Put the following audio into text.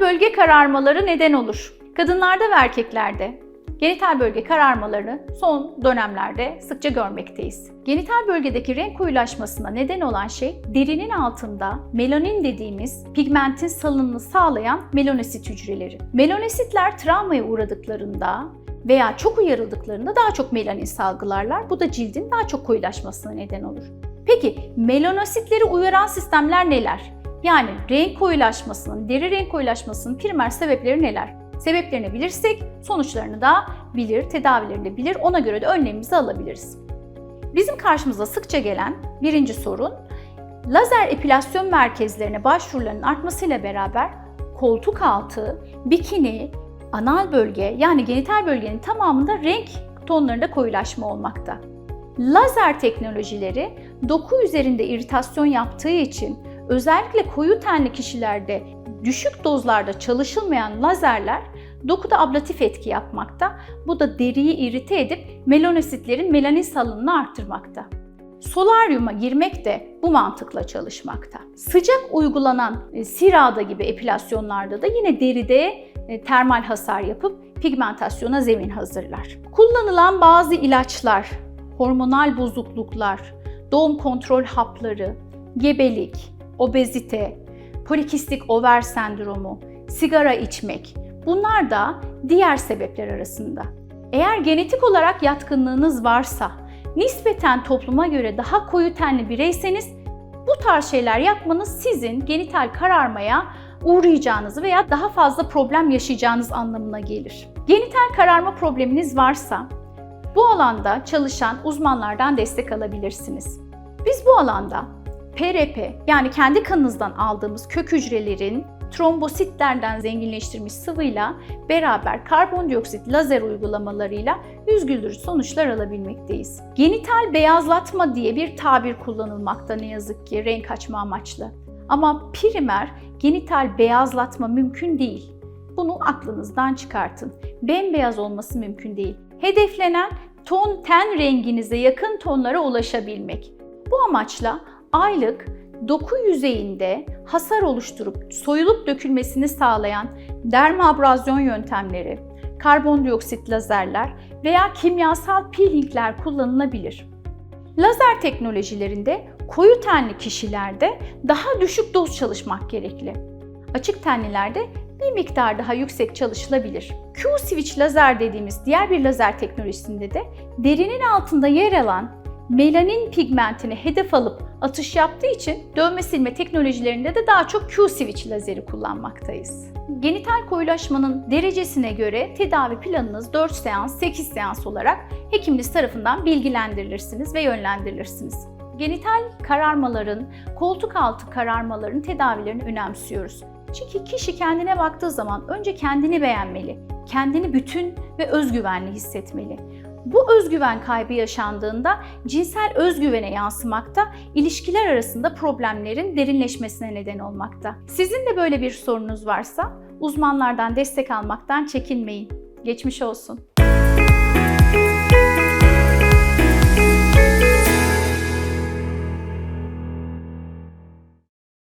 bölge kararmaları neden olur. Kadınlarda ve erkeklerde genital bölge kararmalarını son dönemlerde sıkça görmekteyiz. Genital bölgedeki renk koyulaşmasına neden olan şey derinin altında melanin dediğimiz pigmentin salınımını sağlayan melanosit hücreleri. Melanositler travmaya uğradıklarında veya çok uyarıldıklarında daha çok melanin salgılarlar. Bu da cildin daha çok koyulaşmasına neden olur. Peki melanositleri uyaran sistemler neler? Yani renk koyulaşmasının, deri renk koyulaşmasının primer sebepleri neler? Sebeplerini bilirsek sonuçlarını da bilir, tedavilerini de bilir. Ona göre de önlemimizi alabiliriz. Bizim karşımıza sıkça gelen birinci sorun lazer epilasyon merkezlerine başvuruların artmasıyla beraber koltuk altı, bikini, anal bölge yani genital bölgenin tamamında renk tonlarında koyulaşma olmakta. Lazer teknolojileri doku üzerinde iritasyon yaptığı için özellikle koyu tenli kişilerde düşük dozlarda çalışılmayan lazerler dokuda ablatif etki yapmakta. Bu da deriyi irite edip melanositlerin melanin salınımını arttırmakta. Solaryuma girmek de bu mantıkla çalışmakta. Sıcak uygulanan e, sirada gibi epilasyonlarda da yine deride e, termal hasar yapıp pigmentasyona zemin hazırlar. Kullanılan bazı ilaçlar, hormonal bozukluklar, doğum kontrol hapları, gebelik, obezite, polikistik over sendromu, sigara içmek bunlar da diğer sebepler arasında. Eğer genetik olarak yatkınlığınız varsa, nispeten topluma göre daha koyu tenli bireyseniz bu tarz şeyler yapmanız sizin genital kararmaya uğrayacağınızı veya daha fazla problem yaşayacağınız anlamına gelir. Genital kararma probleminiz varsa bu alanda çalışan uzmanlardan destek alabilirsiniz. Biz bu alanda PRP yani kendi kanınızdan aldığımız kök hücrelerin trombositlerden zenginleştirilmiş sıvıyla beraber karbondioksit lazer uygulamalarıyla yüz sonuçlar alabilmekteyiz. Genital beyazlatma diye bir tabir kullanılmakta ne yazık ki renk açma amaçlı. Ama primer genital beyazlatma mümkün değil. Bunu aklınızdan çıkartın. Bembeyaz olması mümkün değil. Hedeflenen ton ten renginize yakın tonlara ulaşabilmek. Bu amaçla aylık doku yüzeyinde hasar oluşturup soyulup dökülmesini sağlayan dermabrasyon yöntemleri, karbondioksit lazerler veya kimyasal peelingler kullanılabilir. Lazer teknolojilerinde koyu tenli kişilerde daha düşük doz çalışmak gerekli. Açık tenlilerde bir miktar daha yüksek çalışılabilir. Q-switch lazer dediğimiz diğer bir lazer teknolojisinde de derinin altında yer alan melanin pigmentini hedef alıp atış yaptığı için dövme silme teknolojilerinde de daha çok Q-switch lazeri kullanmaktayız. Genital koyulaşmanın derecesine göre tedavi planınız 4 seans, 8 seans olarak hekiminiz tarafından bilgilendirilirsiniz ve yönlendirilirsiniz. Genital kararmaların, koltuk altı kararmaların tedavilerini önemsiyoruz. Çünkü kişi kendine baktığı zaman önce kendini beğenmeli, kendini bütün ve özgüvenli hissetmeli. Bu özgüven kaybı yaşandığında cinsel özgüvene yansımakta, ilişkiler arasında problemlerin derinleşmesine neden olmakta. Sizin de böyle bir sorunuz varsa uzmanlardan destek almaktan çekinmeyin. Geçmiş olsun.